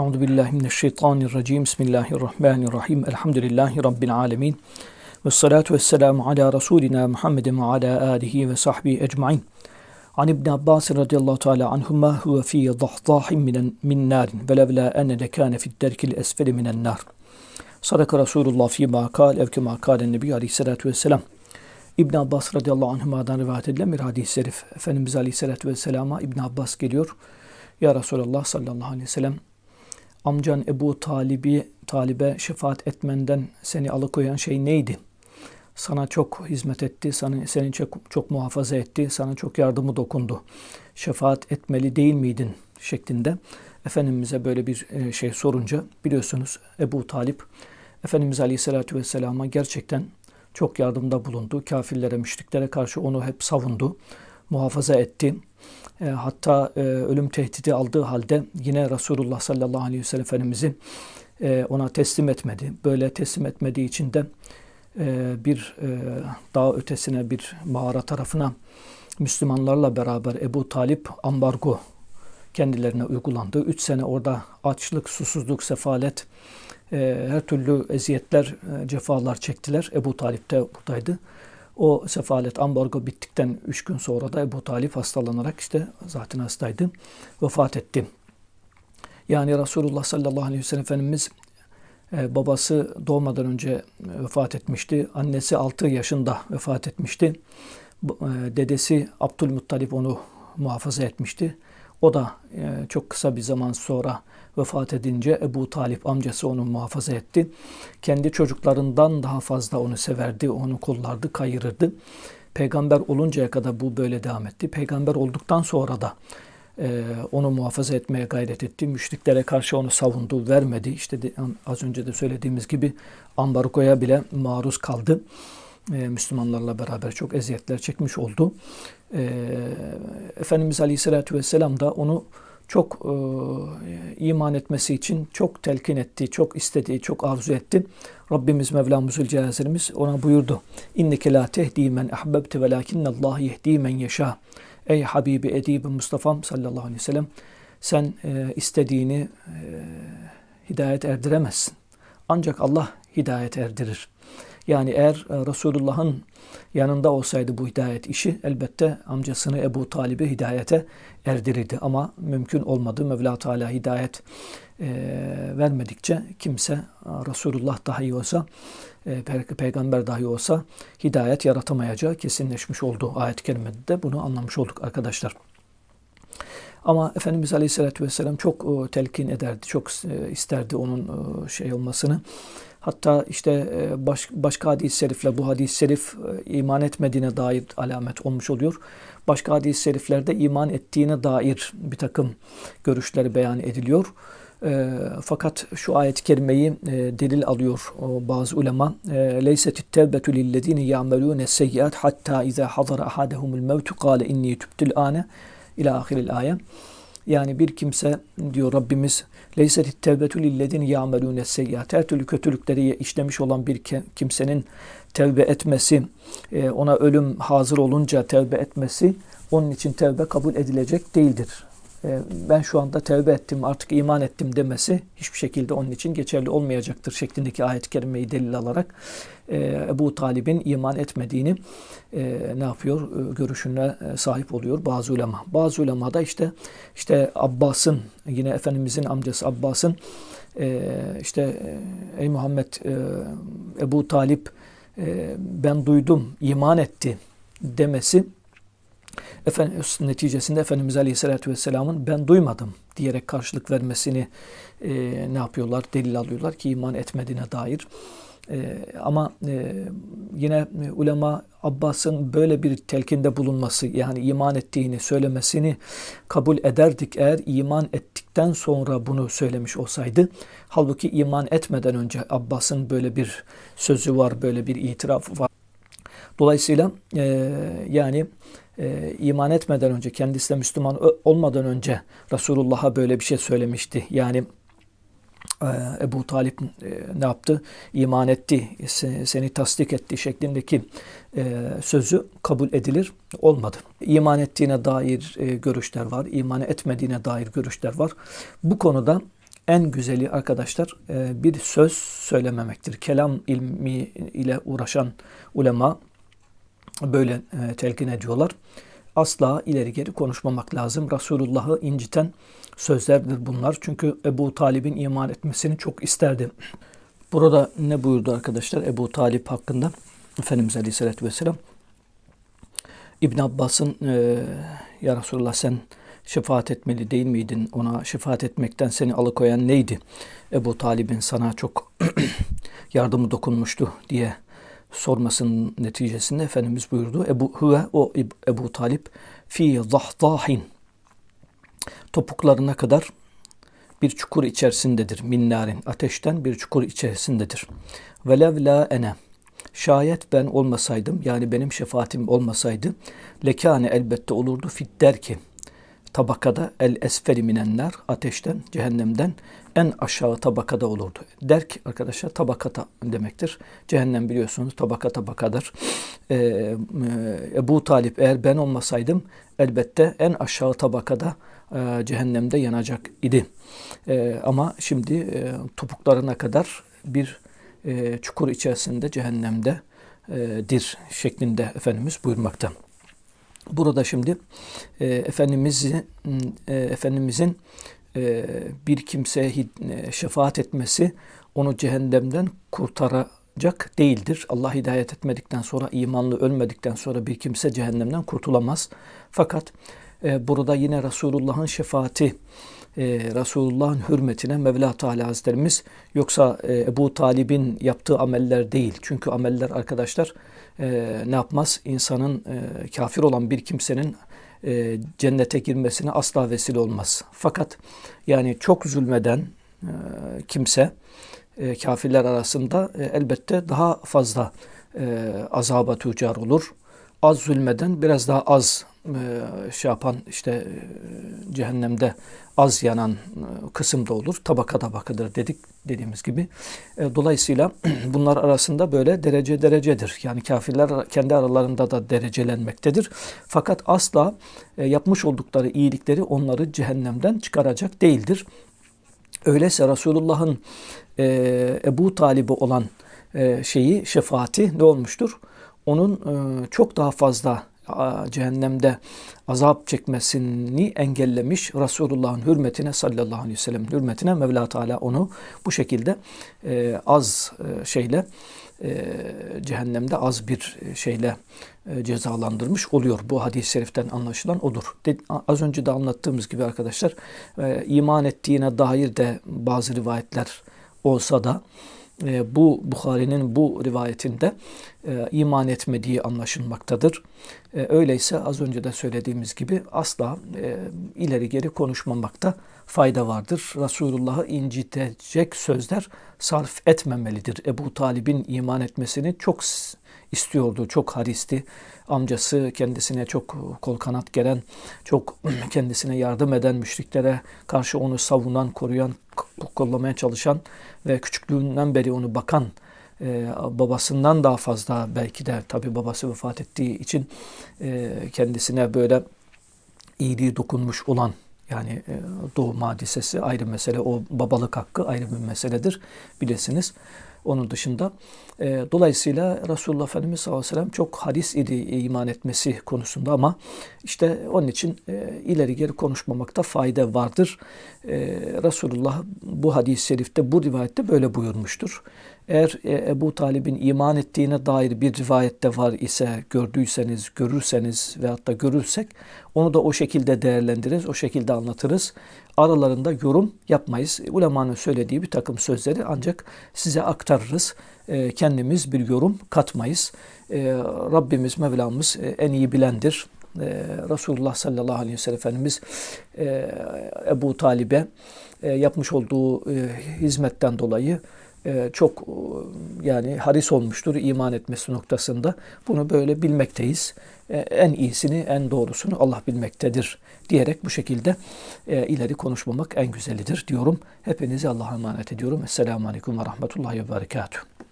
Euzu billahi mineşşeytanirracim. Bismillahirrahmanirrahim. Elhamdülillahi rabbil alamin. Ves salatu vesselamu ala rasulina Muhammedin ve ala alihi ve sahbihi ecmaîn. An İbn Abbas radıyallahu teala anhuma huve fi dahdahin minen min narin ve levla enne lekâne fid derkil esfeli minen nar. Sadaka Resulullah fi ma kal ev kema kâlen Nebi aleyhissalatu vesselam. İbn Abbas radıyallahu anhuma'dan rivayet edilen bir hadis-i şerif. Efendimiz aleyhissalatu vesselama İbn Abbas geliyor. Ya Resulallah sallallahu aleyhi ve sellem amcan Ebu Talib'i Talib'e şefaat etmenden seni alıkoyan şey neydi? Sana çok hizmet etti, seni, seni çok, çok muhafaza etti, sana çok yardımı dokundu. Şefaat etmeli değil miydin? şeklinde Efendimiz'e böyle bir e, şey sorunca biliyorsunuz Ebu Talip Efendimiz Aleyhisselatü Vesselam'a gerçekten çok yardımda bulundu. Kafirlere, müşriklere karşı onu hep savundu, muhafaza etti. E, hatta e, ölüm tehdidi aldığı halde yine Resulullah sallallahu aleyhi ve sellem Efendimiz'i e, ona teslim etmedi. Böyle teslim etmediği için de e, bir e, dağ ötesine bir mağara tarafına Müslümanlarla beraber Ebu Talip ambargo kendilerine uygulandı. Üç sene orada açlık, susuzluk, sefalet, e, her türlü eziyetler, e, cefalar çektiler. Ebu Talip de buradaydı. O sefalet ambargo bittikten üç gün sonra da Ebu Talip hastalanarak işte zaten hastaydı. Vefat etti. Yani Resulullah sallallahu aleyhi ve sellem Efendimiz e, babası doğmadan önce vefat etmişti. Annesi 6 yaşında vefat etmişti. E, dedesi Abdülmuttalip onu muhafaza etmişti. O da e, çok kısa bir zaman sonra vefat edince Ebu Talip amcası onu muhafaza etti. Kendi çocuklarından daha fazla onu severdi, onu kollardı, kayırırdı. Peygamber oluncaya kadar bu böyle devam etti. Peygamber olduktan sonra da e, onu muhafaza etmeye gayret etti. Müşriklere karşı onu savundu, vermedi. İşte de, az önce de söylediğimiz gibi ambargoya bile maruz kaldı. E, Müslümanlarla beraber çok eziyetler çekmiş oldu. E, Efendimiz Aleyhisselatü Vesselam da onu çok e, iman etmesi için çok telkin etti, çok istedi, çok arzu etti. Rabbimiz Mevlamız Zülcelal'imiz ona buyurdu. İnneke la tehdi men ahbebte velakinnallah yehdi men yeşâ. Ey Habibi Edibi Mustafa'm sallallahu aleyhi ve sellem sen e, istediğini e, hidayet erdiremezsin. Ancak Allah hidayet erdirir. Yani eğer e, Resulullah'ın yanında olsaydı bu hidayet işi elbette amcasını Ebu Talib'i hidayete erdirirdi. Ama mümkün olmadı. Mevla Teala hidayet e, vermedikçe kimse e, Resulullah dahi olsa e, peygamber dahi olsa hidayet yaratamayacağı kesinleşmiş oldu. Ayet-i kerimede de bunu anlamış olduk arkadaşlar. Ama Efendimiz Aleyhisselatü Vesselam çok telkin ederdi, çok isterdi onun şey olmasını. Hatta işte e, baş, başka hadis-i şerifle bu hadis-i şerif e, iman etmediğine dair alamet olmuş oluyor. Başka hadis-i şeriflerde iman ettiğine dair bir takım görüşleri beyan ediliyor. E, fakat şu ayet-i kerimeyi e, delil alıyor o, bazı ulema. Leysetit tevbetu lillezine ya'melune seyyiat hatta iza hadara ahadehumul mevtu kâle inni tübtül âne ila ahiril ayet. Yani bir kimse diyor Rabbimiz leyset tevbetu lillezin ya'melune seyyiat. Her türlü kötülükleri işlemiş olan bir kimsenin tevbe etmesi, e, ona ölüm hazır olunca tevbe etmesi onun için tevbe kabul edilecek değildir. E, ben şu anda tevbe ettim, artık iman ettim demesi hiçbir şekilde onun için geçerli olmayacaktır şeklindeki ayet-i kerimeyi delil alarak e, Ebu Talib'in iman etmediğini e, ne yapıyor? Görüşüne e, sahip oluyor bazı ulema. Bazı ulema da işte işte Abbas'ın yine Efendimizin amcası Abbas'ın işte e, ey Muhammed e, Ebu Talip ben duydum iman etti demesi Efendim, neticesinde Efendimiz Aleyhisselatü Vesselam'ın ben duymadım diyerek karşılık vermesini e, ne yapıyorlar? Delil alıyorlar ki iman etmediğine dair. E, ama e, yine ulema Abbas'ın böyle bir telkinde bulunması yani iman ettiğini söylemesini kabul ederdik eğer iman ettikten sonra bunu söylemiş olsaydı. Halbuki iman etmeden önce Abbas'ın böyle bir sözü var, böyle bir itirafı var. Dolayısıyla e, yani e, iman etmeden önce, kendisi de Müslüman olmadan önce Resulullah'a böyle bir şey söylemişti. Yani e, Ebu Talip e, ne yaptı? İman etti, seni tasdik etti şeklindeki e, sözü kabul edilir olmadı. İman ettiğine dair görüşler var, iman etmediğine dair görüşler var. Bu konuda en güzeli arkadaşlar e, bir söz söylememektir. Kelam ilmi ile uğraşan ulema böyle e, telkin ediyorlar. Asla ileri geri konuşmamak lazım. Resulullah'ı inciten sözlerdir bunlar. Çünkü Ebu Talib'in iman etmesini çok isterdi. Burada ne buyurdu arkadaşlar Ebu Talip hakkında? Efendimiz Aleyhisselatü Vesselam İbn Abbas'ın e, Ya Resulullah sen şefaat etmeli değil miydin? Ona şefaat etmekten seni alıkoyan neydi? Ebu Talib'in sana çok yardımı dokunmuştu diye sormasının neticesinde Efendimiz buyurdu. Ebu Huve o Ebu Talip fi zahzahin topuklarına kadar bir çukur içerisindedir. Minnarin ateşten bir çukur içerisindedir. Velev la ene şayet ben olmasaydım yani benim şefaatim olmasaydı lekane elbette olurdu fit der ki tabakada el esferi minenler ateşten cehennemden en aşağı tabakada olurdu. Derk arkadaşlar tabakata demektir. Cehennem biliyorsunuz tabaka tabakadır. Ee, e, Ebu Talip eğer ben olmasaydım elbette en aşağı tabakada e, cehennemde yanacak idi. E, ama şimdi e, topuklarına kadar bir e, çukur içerisinde cehennemde e, dir şeklinde Efendimiz buyurmakta. Burada şimdi e, Efendimizin e, Efendimizin bir kimseye şefaat etmesi onu cehennemden kurtaracak değildir. Allah hidayet etmedikten sonra, imanlı ölmedikten sonra bir kimse cehennemden kurtulamaz. Fakat e, burada yine Resulullah'ın şefaati, e, Resulullah'ın hürmetine Mevla Teala Hazretlerimiz yoksa e, Ebu Talib'in yaptığı ameller değil. Çünkü ameller arkadaşlar ne yapmaz? İnsanın kafir olan bir kimsenin e, cennete girmesine asla vesile olmaz. Fakat yani çok zulmeden e, kimse e, kafirler arasında e, elbette daha fazla e, azaba tüccar olur. Az zulmeden biraz daha az e, şey yapan işte e, cehennemde az yanan e, kısım da olur. Tabaka tabakadır dedik dediğimiz gibi. Dolayısıyla bunlar arasında böyle derece derecedir. Yani kafirler kendi aralarında da derecelenmektedir. Fakat asla yapmış oldukları iyilikleri onları cehennemden çıkaracak değildir. Öyleyse Resulullah'ın Ebu Talib'i olan şeyi, şefaati ne olmuştur? Onun çok daha fazla cehennemde azap çekmesini engellemiş Resulullah'ın hürmetine sallallahu aleyhi ve sellem hürmetine Mevla Teala onu bu şekilde e, az e, şeyle e, cehennemde az bir şeyle e, cezalandırmış oluyor. Bu hadis-i şeriften anlaşılan odur. Az önce de anlattığımız gibi arkadaşlar e, iman ettiğine dair de bazı rivayetler olsa da e, bu Bukhari'nin bu rivayetinde e, iman etmediği anlaşılmaktadır. E, öyleyse az önce de söylediğimiz gibi asla e, ileri geri konuşmamakta fayda vardır. Resulullah'ı incitecek sözler sarf etmemelidir. Ebu Talib'in iman etmesini çok istiyordu, çok haristi. Amcası kendisine çok kol kanat gelen, çok kendisine yardım eden müşriklere karşı onu savunan, koruyan, kollamaya çalışan ve küçüklüğünden beri onu bakan e, babasından daha fazla belki de tabi babası vefat ettiği için e, kendisine böyle iyiliği dokunmuş olan yani e, doğum hadisesi ayrı mesele. O babalık hakkı ayrı bir meseledir. Bilesiniz. Onun dışında e, dolayısıyla Resulullah Efendimiz sallallahu aleyhi ve sellem çok hadis idi iman etmesi konusunda ama işte onun için e, ileri geri konuşmamakta fayda vardır. E, Resulullah bu hadis-i şerifte bu rivayette böyle buyurmuştur. Eğer e, Ebu Talib'in iman ettiğine dair bir rivayette var ise, gördüyseniz, görürseniz ve hatta görürsek onu da o şekilde değerlendiririz, o şekilde anlatırız. Aralarında yorum yapmayız. Ulemanın söylediği bir takım sözleri ancak size aktarırız. E, kendimiz bir yorum katmayız. E, Rabbimiz, Mevlamız en iyi bilendir. Resulullah sallallahu aleyhi ve sellem Efendimiz Ebu Talib'e yapmış olduğu hizmetten dolayı çok e, yani haris olmuştur iman etmesi noktasında. Bunu böyle bilmekteyiz. E, en iyisini, en doğrusunu Allah bilmektedir diyerek bu şekilde ileri konuşmamak en güzelidir diyorum. Hepinizi Allah'a emanet ediyorum. Esselamu Aleyküm ve Rahmetullahi ve Berekatuhu.